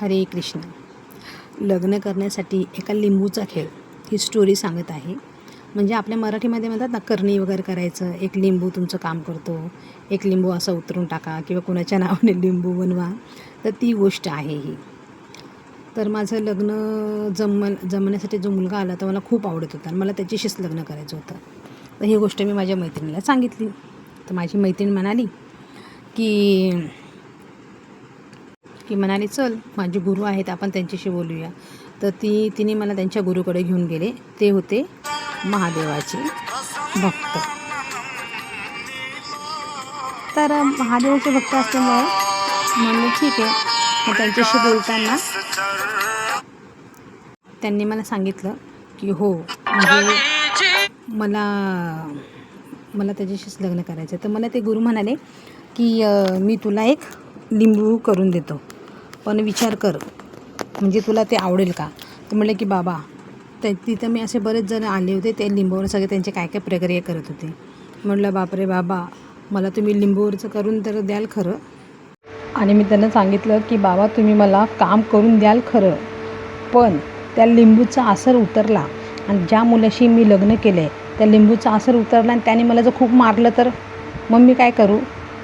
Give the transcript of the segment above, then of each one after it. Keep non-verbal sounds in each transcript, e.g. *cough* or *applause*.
हरे कृष्ण. लग्न करण्यासाठी एका लिंबूचा खेळ. ही स्टोरी सांगत आहे. म्हणजे आपल्या मराठीमध्ये म्हणतात ना करणी वगैरे करायचं. एक लिंबू तुमचं काम करतो. एक लिंबू असं उतरून टाका किंवा कुणाच्या नावाने *laughs* लिंबू बनवा. तर ती गोष्ट आहे ही. तर माझं लग्न जम जमण्यासाठी जो मुलगा आला तर मला खूप आवडत होता आणि मला त्याच्याशीच लग्न करायचं होतं. तर ही गोष्ट मी माझ्या मैत्रिणीला सांगितली. तर माझी मैत्रीण म्हणाली की की म्हणाली चल माझे गुरु आहेत आपण त्यांच्याशी बोलूया. तर ती तिने मला त्यांच्या गुरुकडे घेऊन गेले. ते होते महादेवाचे भक्त. तर महादेवाचे भक्त असल्यामुळे म्हणलं ठीक आहे. मग त्यांच्याशी बोलताना त्यांनी मला सांगितलं की हो म्हणजे मला मला त्याच्याशीच लग्न करायचं आहे तर मला ते गुरु म्हणाले की मी तुला एक लिंबू करून देतो. पण विचार कर. म्हणजे तुला ते आवडेल का? तर म्हणलं की बाबा ते तिथं मी असे बरेच जण आले होते ते लिंबूवर सगळे त्यांचे काय काय प्रक्रिया करत होते. म्हटलं बापरे बाबा मला तुम्ही लिंबूवरचं करून तर द्याल खरं. आणि मी त्यांना सांगितलं की बाबा तुम्ही मला काम करून द्याल खरं पण त्या लिंबूचा असर उतरला आणि ज्या मुलाशी मी लग्न केलं आहे त्या लिंबूचा असर उतरला आणि त्याने मला जर खूप मारलं तर मग मी काय करू?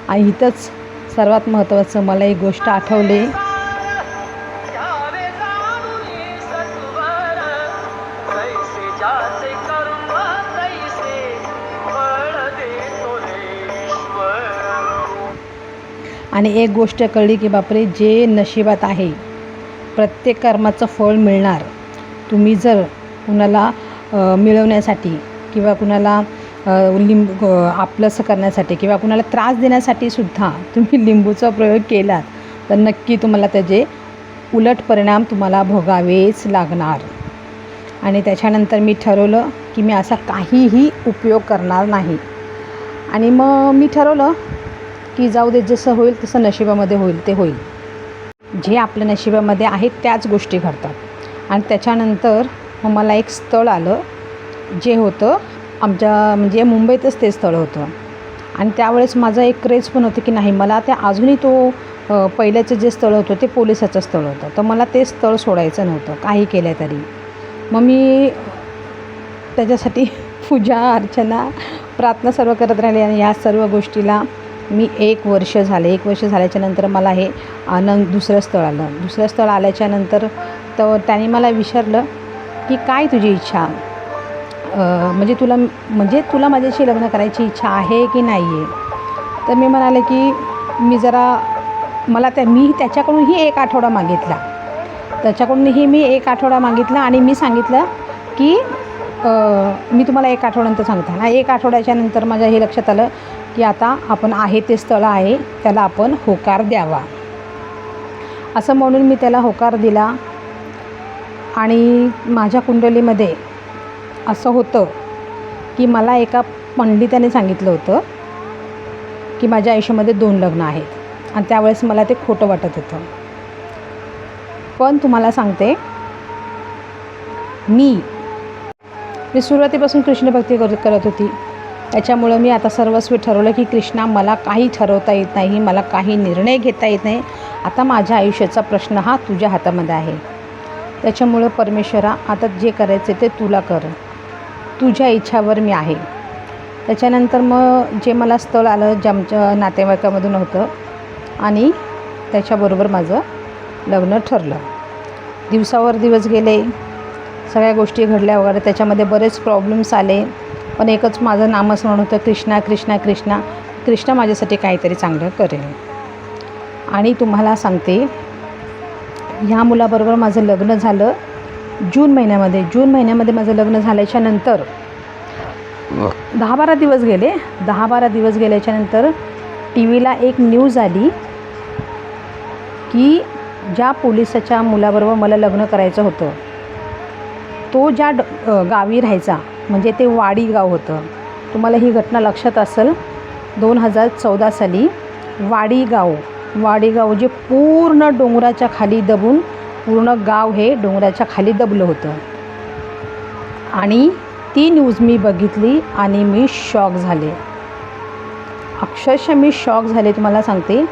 आणि इथंच सर्वात महत्त्वाचं मला एक गोष्ट आठवली. आणि एक गोष्ट कळली की बापरे जे नशिबात आहे प्रत्येक कर्माचं फळ मिळणार. तुम्ही जर कुणाला मिळवण्यासाठी किंवा कुणाला लिंबू आपलंसं करण्यासाठी किंवा कुणाला त्रास देण्यासाठी सुद्धा तुम्ही लिंबूचा प्रयोग केलात तर नक्की तुम्हाला त्याचे उलट परिणाम तुम्हाला भोगावेच लागणार. आणि त्याच्यानंतर मी ठरवलं की मी असा काहीही उपयोग करणार नाही. आणि मग मी ठरवलं की जाऊ दे जसं होईल तसं नशिबामध्ये होईल ते होईल. जे आपल्या नशिबामध्ये आहेत त्याच गोष्टी घडतात. आणि त्याच्यानंतर मग मला एक स्थळ आलं जे होतं आमच्या म्हणजे मुंबईतच ते स्थळ होतं. आणि त्यावेळेस माझं एक क्रेज पण होतं की नाही मला ते अजूनही तो पहिल्याचं जे स्थळ होतं ते पोलिसाचं स्थळ होतं. तर मला ते स्थळ सोडायचं नव्हतं काही केलं तरी. मग मी त्याच्यासाठी पूजा अर्चना प्रार्थना सर्व करत राहिले आणि या सर्व गोष्टीला मी एक वर्ष झाले. एक वर्ष झाल्याच्यानंतर मला हे आनंद दुसरं स्थळ आलं. दुसरं स्थळ आल्याच्यानंतर तर त्याने मला विचारलं की काय तुझी इच्छा? म्हणजे तुला म्हणजे तुला माझ्याशी लग्न करायची इच्छा आहे की नाही आहे तर मी म्हणाले की मी जरा मला त्या मी त्याच्याकडूनही एक आठवडा मागितला. त्याच्याकडूनही मी एक आठवडा मागितला आणि मी सांगितलं की मी तुम्हाला एक आठवड्यानंतर सांगते. ना एक आठवड्याच्या नंतर माझ्या हे लक्षात आलं की आता आपण आहे ते स्थळ आहे त्याला आपण होकार द्यावा. असं म्हणून मी त्याला होकार दिला. आणि माझ्या कुंडलीमध्ये असं होतं की मला एका पंडिताने सांगितलं होतं की माझ्या आयुष्यामध्ये दोन लग्न आहेत. आणि त्यावेळेस मला ते खोटं वाटत होतं. पण तुम्हाला सांगते मी मी सुरुवातीपासून कृष्णभक्ती करत करत होती. त्याच्यामुळं मी आता सर्वस्वी ठरवलं की कृष्णा मला काही ठरवता येत नाही मला काही निर्णय घेता येत नाही. आता माझ्या आयुष्याचा प्रश्न हा तुझ्या हातामध्ये आहे. त्याच्यामुळं परमेश्वरा आता जे करायचं ते तुला कर. तुझ्या इच्छावर मी आहे. त्याच्यानंतर मग जे मला स्थळ आलं जे आमच्या नातेवाईकामधून होतं आणि त्याच्याबरोबर माझं लग्न ठरलं. दिवसावर दिवस गेले सगळ्या गोष्टी घडल्या वगैरे त्याच्यामध्ये बरेच प्रॉब्लेम्स आले. पण एकच माझं नामस्मरण होतं कृष्णा कृष्णा कृष्णा कृष्णा माझ्यासाठी काहीतरी चांगलं करेल. आणि तुम्हाला सांगते ह्या मुलाबरोबर माझं लग्न झालं जून महिन्यामध्ये. जून महिन्यामध्ये माझं लग्न झाल्याच्यानंतर दहा बारा दिवस गेले. दहा बारा दिवस गेल्याच्यानंतर टी व्हीला एक न्यूज आली की ज्या पोलिसाच्या मुलाबरोबर मला लग्न करायचं होतं तो ज्या ड गावी राहायचा म्हणजे ते वाडी गाव होतं. तुम्हाला ही घटना लक्षात असेल दोन हजार चौदा साली वाडी गाव वाडी गाव जे पूर्ण डोंगराच्या खाली दबून पूर्ण गाव हे डोंगराच्या खाली दबलं होतं. आणि ती न्यूज मी बघितली आणि मी शॉक झाले. अक्षरशः मी शॉक झाले तुम्हाला सांगते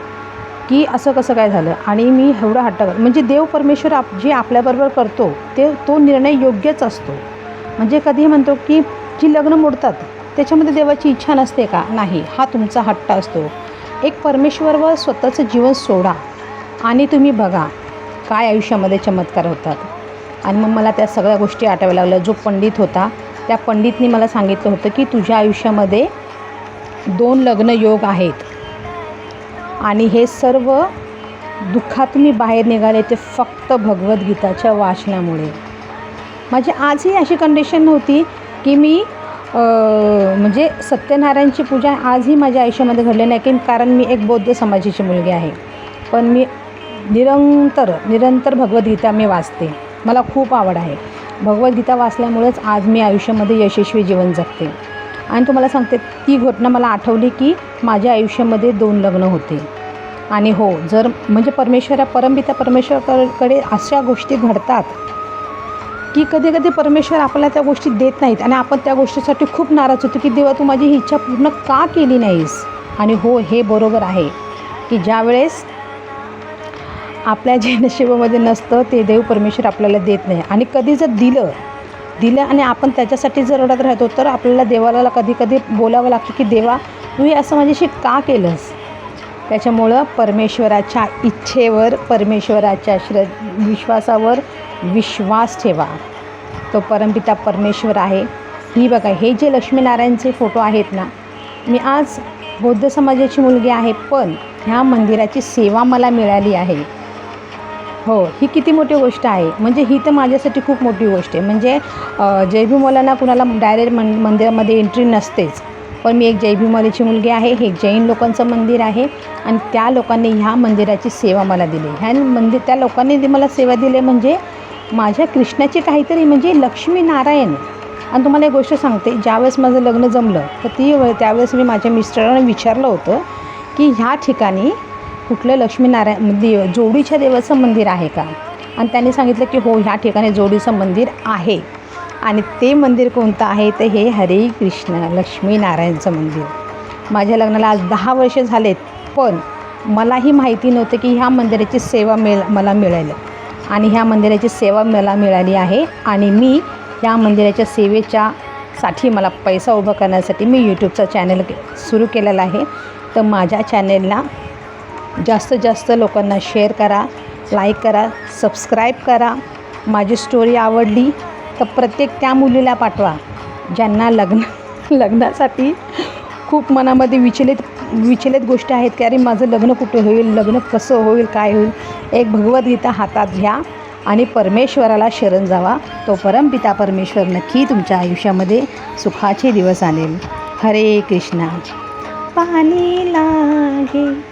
की असं कसं काय झालं? आणि मी एवढा हट्ट म्हणजे देव परमेश्वर आप जे आपल्याबरोबर करतो ते तो निर्णय योग्यच असतो. म्हणजे कधी म्हणतो की जी लग्न मोडतात त्याच्यामध्ये देवाची इच्छा नसते का? नाही हा तुमचा हट्ट असतो. एक परमेश्वरवर स्वतःचं जीवन सोडा आणि तुम्ही बघा काय आयुष्यामध्ये चमत्कार होतात. आणि मग मला त्या सगळ्या गोष्टी आठवायला लागल्या. जो पंडित होता त्या पंडितनी मला सांगितलं होतं की तुझ्या आयुष्यामध्ये दोन लग्न योग आहेत. आणि हे सर्व दुःखातून मी बाहेर निघाले ते फक्त भगवद्गीताच्या वाचनामुळे. माझी आजही अशी कंडिशन नव्हती की मी म्हणजे सत्यनारायणची पूजा आजही माझ्या आयुष्यामध्ये घडली नाही की कारण मी एक बौद्ध समाजाची मुलगी आहे. पण मी निरंतर निरंतर भगवद्गीता मी वाचते. मला खूप आवड आहे. भगवद्गीता वाचल्यामुळेच आज मी आयुष्यामध्ये यशस्वी जीवन जगते. आणि तुम्हाला सांगते ती घटना मला आठवली की माझ्या आयुष्यामध्ये दोन लग्न होते. आणि हो जर म्हणजे परमेश्वरा परमपिता परमेश्वरकडे अशा गोष्टी घडतात की कधी कधी परमेश्वर आपल्याला त्या गोष्टी देत नाहीत. आणि आपण त्या गोष्टीसाठी खूप नाराज होतो की देवा तू माझी ही इच्छा पूर्ण का केली नाहीस? आणि हो हे बरोबर आहे की ज्यावेळेस आपल्या जे नशिबामध्ये नसतं ते देव परमेश्वर आपल्याला देत नाही. आणि कधी जर दिलं दिलं आणि आपण त्याच्यासाठी जर रडत राहतो तर आपल्याला देवाला कधी कधी बोलावं लागतं की देवा तू हे असं माझ्याशी का केलंस? त्याच्यामुळं परमेश्वराच्या इच्छेवर परमेश्वराच्या श्र विश्वासावर विश्वास ठेवा. तो परमपिता परमेश्वर आहे. ही बघा हे जे लक्ष्मीनारायणचे फोटो आहेत ना मी आज बौद्ध समाजाची मुलगी आहे पण ह्या मंदिराची सेवा मला मिळाली आहे. हो ही किती मोठी गोष्ट आहे. म्हणजे ही तर माझ्यासाठी खूप मोठी गोष्ट आहे. म्हणजे जयभी जयभीमोलांना कुणाला डायरेक्ट मन मंदिरामध्ये एंट्री नसतेच. पण मी एक जयभीमोलीची मुलगी आहे हे जैन लोकांचं मंदिर आहे आणि त्या लोकांनी ह्या मंदिराची सेवा मला दिली. ह्या मंदिर त्या लोकांनी मला सेवा दिली म्हणजे माझ्या कृष्णाची काहीतरी म्हणजे लक्ष्मीनारायण. आणि तुम्हाला एक गोष्ट सांगते ज्यावेळेस माझं लग्न जमलं तर ती त्यावेळेस मी माझ्या मिस्टरांना विचारलं होतं की ह्या ठिकाणी कुठलं लक्ष्मीनारायण देव जोडीच्या देवाचं मंदिर आहे का? आणि त्यांनी सांगितलं की हो ह्या ठिकाणी जोडीचं मंदिर आहे. आणि ते मंदिर कोणतं आहे? तर हे हरे कृष्ण लक्ष्मीनारायणचं मंदिर. माझ्या लग्नाला आज दहा वर्ष झालेत पण मलाही माहिती नव्हतं की ह्या मंदिराची सेवा मिळ मला मिळेल. आणि ह्या मंदिराची सेवा मला मिळाली आहे. आणि मी या मंदिराच्या सेवेच्या साठी मला पैसा उभा करण्यासाठी मी यूट्यूबचा चॅनल सुरू केलेला आहे. तर माझ्या चॅनेलला जास्तीत जास्त लोकांना शेअर करा लाईक करा सबस्क्राईब करा. माझी स्टोरी आवडली तर प्रत्येक त्या मुलीला पाठवा ज्यांना लग्न लग्नासाठी खूप मनामध्ये विचलित विचलित गोष्टी आहेत की अरे माझं लग्न कुठे होईल? लग्न कसं होईल? काय होईल? एक भगवद्गीता हातात घ्या आणि परमेश्वराला शरण जावा. तो परमपिता परमेश्वर नक्की तुमच्या आयुष्यामध्ये सुखाचे दिवस आणेल. हरे कृष्णा. पाणी लागे.